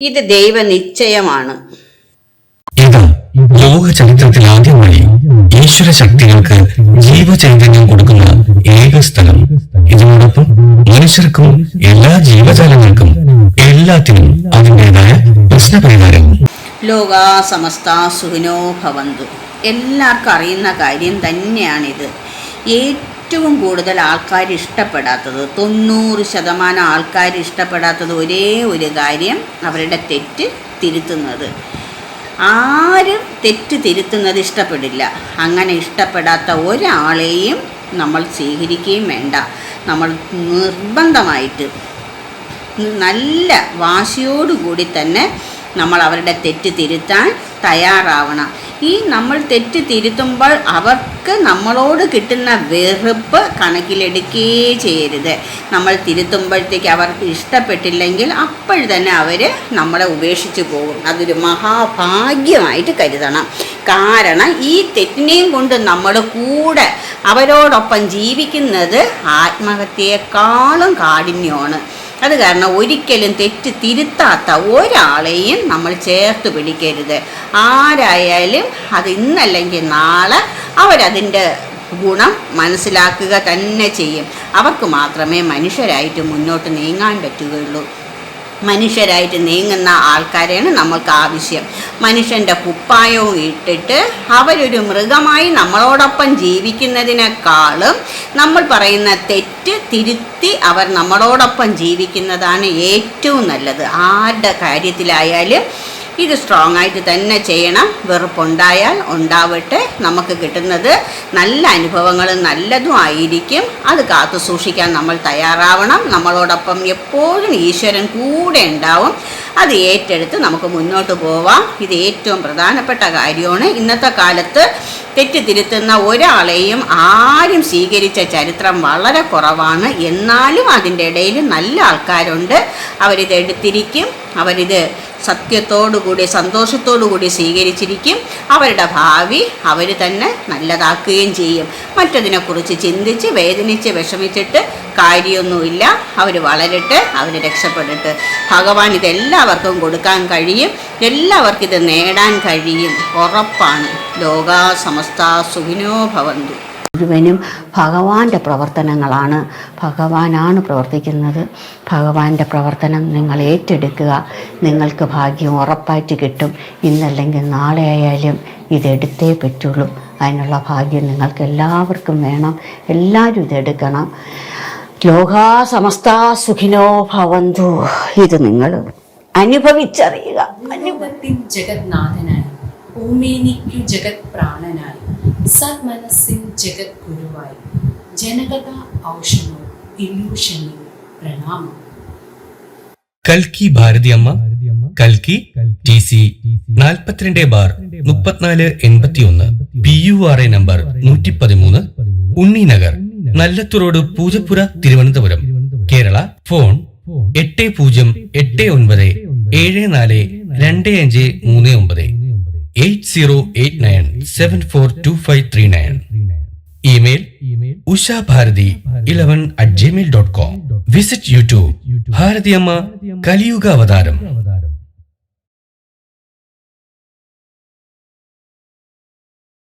ഇത് ദൈവനിശ്ചയമാണ്. ഇത് ലോക ചരിത്രത്തിൽ ആദ്യമായി ഈശ്വര ശക്തികൾക്ക് ജീവചൈതന്യം കൊടുക്കുന്ന ഏക സ്ഥലം. ഇതിനോടൊപ്പം മനുഷ്യർക്കും എല്ലാ ജീവജാലങ്ങൾക്കും എല്ലാത്തിനും അതിന്റെതായ പ്രശ്നപരിഹാരവും ലോക സമസ്ത സുഖിനോ ഭവന്തു. എല്ലാവർക്കും അറിയുന്ന കാര്യം തന്നെയാണിത്. ഏറ്റവും കൂടുതൽ ആൾക്കാർ ഇഷ്ടപ്പെടാത്തത് തൊണ്ണൂറ് ശതമാനം ആൾക്കാർ ഇഷ്ടപ്പെടാത്തത് ഒരേ ഒരു കാര്യം അവരുടെ തെറ്റ് തിരുത്തുന്നത്. ആരും തെറ്റ് തിരുത്തുന്നത് ഇഷ്ടപ്പെടില്ല. അങ്ങനെ ഇഷ്ടപ്പെടാത്ത ഒരാളെയും നമ്മൾ സ്വീകരിക്കുകയും വേണ്ട. നമ്മൾ നിർബന്ധമായിട്ട് നല്ല വാശിയോടുകൂടി തന്നെ നമ്മൾ അവരുടെ തെറ്റ് തിരുത്താൻ തയ്യാറാവണം. ഈ നമ്മൾ തെറ്റ് തിരുത്തുമ്പോൾ അവർക്ക് നമ്മളോട് കിട്ടുന്ന വെറുപ്പ് കണക്കിലെടുക്കുകയേ ചെയ്യരുത്. നമ്മൾ തിരുത്തുമ്പോഴത്തേക്ക് അവർക്ക് ഇഷ്ടപ്പെട്ടില്ലെങ്കിൽ അപ്പോൾ തന്നെ അവർ നമ്മളെ ഉപേക്ഷിച്ച് പോകും. അതൊരു മഹാഭാഗ്യമായിട്ട് കരുതണം. കാരണം ഈ തെറ്റിനെയും കൊണ്ട് നമ്മൾ കൂടെ അവരോടൊപ്പം ജീവിക്കുന്നത് ആത്മഹത്യയെക്കാളും കാഠിന്യമാണ്. അത് കാരണം ഒരിക്കലും തെറ്റ് തിരുത്താത്ത ഒരാളെയും നമ്മൾ ചേർത്ത് പിടിക്കരുത്. ആരായാലും അത് ഇന്നല്ലെങ്കിൽ നാളെ അവരതിന്റെ ഗുണം മനസ്സിലാക്കുക തന്നെ ചെയ്യും. അവർക്ക് മാത്രമേ മനുഷ്യരായിട്ട് മുന്നോട്ട് നീങ്ങാൻ പറ്റുകയുള്ളൂ. മനുഷ്യരായിട്ട് നീങ്ങുന്ന ആൾക്കാരെയാണ് നമ്മൾക്ക് ആവശ്യം. മനുഷ്യന്റെ കുപ്പായവും ഇട്ടിട്ട് അവരൊരു മൃഗമായി നമ്മളോടൊപ്പം ജീവിക്കുന്നതിനേക്കാളും നമ്മൾ പറയുന്ന തെറ്റ് തിരുത്തി അവർ നമ്മളോടൊപ്പം ജീവിക്കുന്നതാണ് ഏറ്റവും നല്ലത്. ആരുടെ കാര്യത്തിലായാലും ഇത് സ്ട്രോങ് ആയിട്ട് തന്നെ ചെയ്യണം. വെറുപ്പുണ്ടായാൽ ഉണ്ടാവട്ടെ. നമുക്ക് കിട്ടുന്നത് നല്ല അനുഭവങ്ങളും നല്ലതും ആയിരിക്കും. അത് കാത്തു സൂക്ഷിക്കാൻ നമ്മൾ തയ്യാറാവണം. നമ്മളോടൊപ്പം എപ്പോഴും ഈശ്വരൻ കൂടെ ഉണ്ടാവും. അത് ഏറ്റെടുത്ത് നമുക്ക് മുന്നോട്ട് പോവാം. ഇത് ഏറ്റവും പ്രധാനപ്പെട്ട കാര്യമാണ്. ഇന്നത്തെ കാലത്ത് തെറ്റിതിരുത്തുന്ന ഒരാളെയും ആരും സ്വീകരിച്ച ചരിത്രം വളരെ കുറവാണ്. എന്നാലും അതിന്റെ ഇടയിൽ നല്ല ആൾക്കാരുണ്ട്. അവരിത് എടുത്തിരിക്കും. അവരിത് സത്യത്തോടുകൂടി സന്തോഷത്തോടുകൂടി സ്വീകരിച്ചിരിക്കും. അവരുടെ ഭാവി അവർ തന്നെ നല്ലതാക്കുകയും ചെയ്യും. മറ്റതിനെക്കുറിച്ച് ചിന്തിച്ച് വേദനിച്ച് വിഷമിച്ചിട്ട് കാര്യമൊന്നുമില്ല. അവർ വളരട്ടെ അവർ രക്ഷപ്പെട്ടിട്ട് ഭഗവാൻ ഇതെല്ലാവർക്കും കൊടുക്കാൻ കഴിയും. എല്ലാവർക്കും ഇത് നേടാൻ കഴിയും. ഉറപ്പാണ്. ലോക സമസ്ത സുഖിനോ ഭവന്തു. മുഴുവനും ഭഗവാന്റെ പ്രവർത്തനങ്ങളാണ്. ഭഗവാനാണ് പ്രവർത്തിക്കുന്നത്. ഭഗവാന്റെ പ്രവർത്തനം നിങ്ങൾ ഏറ്റെടുക്കുക. നിങ്ങൾക്ക് ഭാഗ്യം ഉറപ്പായിട്ട് കിട്ടും. ഇന്നല്ലെങ്കിൽ നാളെ ആയാലും ഇതെടുത്തേ പറ്റുള്ളൂ. അതിനുള്ള ഭാഗ്യം നിങ്ങൾക്ക് എല്ലാവർക്കും വേണം. എല്ലാവരും ഇതെടുക്കണം. ലോകാ സമസ്ത സുഖിനോ ഭവന്തു. ഇത് നിങ്ങൾ അനുഭവിച്ചറിയുക. അനുഭവത്തിൽ ജഗത്നാഥനായി ഭൂമേനിക്കു ജഗത് പ്രാണനായി സന്മനസ്സിൻ ജഗത് ഗുരുവായി ജനകഥ ഔഷണോ ഇല്യൂഷനിൽ പ്രണാമം. കൽക്കി ഭാരതിയമ്മ കൽക്കി ടി സി നാൽപ്പത്തിരണ്ട് ബാർ മുപ്പത്തിനാല് എൺപത്തിയൊന്ന്. P you are A number നൂറ്റി പതിമൂന്ന് ഉണ്ണിനഗർ നഗർ നല്ലത്തുറോഡ് പൂജപ്പുര തിരുവനന്തപുരം. കേരള ഫോൺ എട്ട് പൂജ്യം എട്ട് ഒൻപത് ഏഴ് നാല് രണ്ട് അഞ്ച് മൂന്ന് ഒമ്പത് eight zero eight nine seven four two five three nine. Email Usha Bharathi eleven at Gmail dot com visit YouTube Bharathiyamma കലിയുഗ അവതാരം